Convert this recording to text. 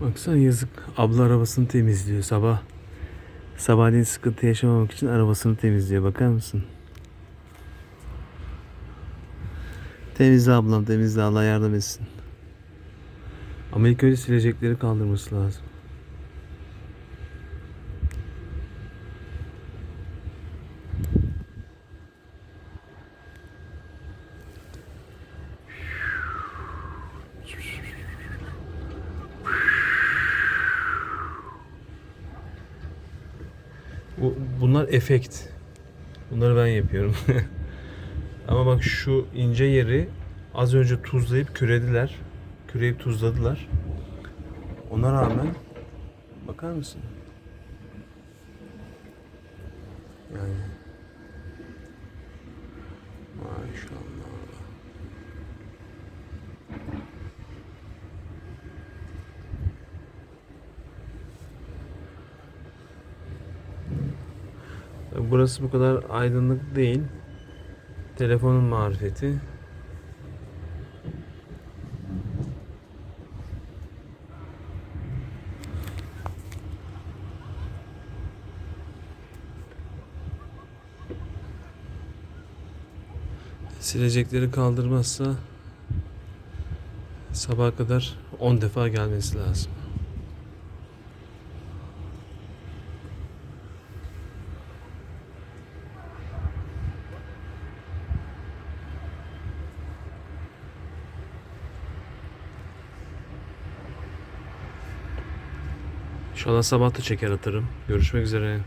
Baksana yazık. Abla arabasını temizliyor sabah. Sabahleyin sıkıntı yaşamamak için arabasını temizliyor. Bakar mısın? Temizle ablam temizle. Allah yardım etsin. Ama ilk silecekleri kaldırması lazım. Bu, bunlar efekt. Bunları ben yapıyorum. Ama bak şu ince yeri az önce tuzlayıp kürediler. Küreyip tuzladılar. Ona rağmen bakar mısın? Yani maşallah. Burası bu kadar aydınlık değil. Telefonun marifeti. Silecekleri kaldırmazsa sabaha kadar 10 defa gelmesi lazım. İnşallah sabah da çeker atarım. Görüşmek üzere.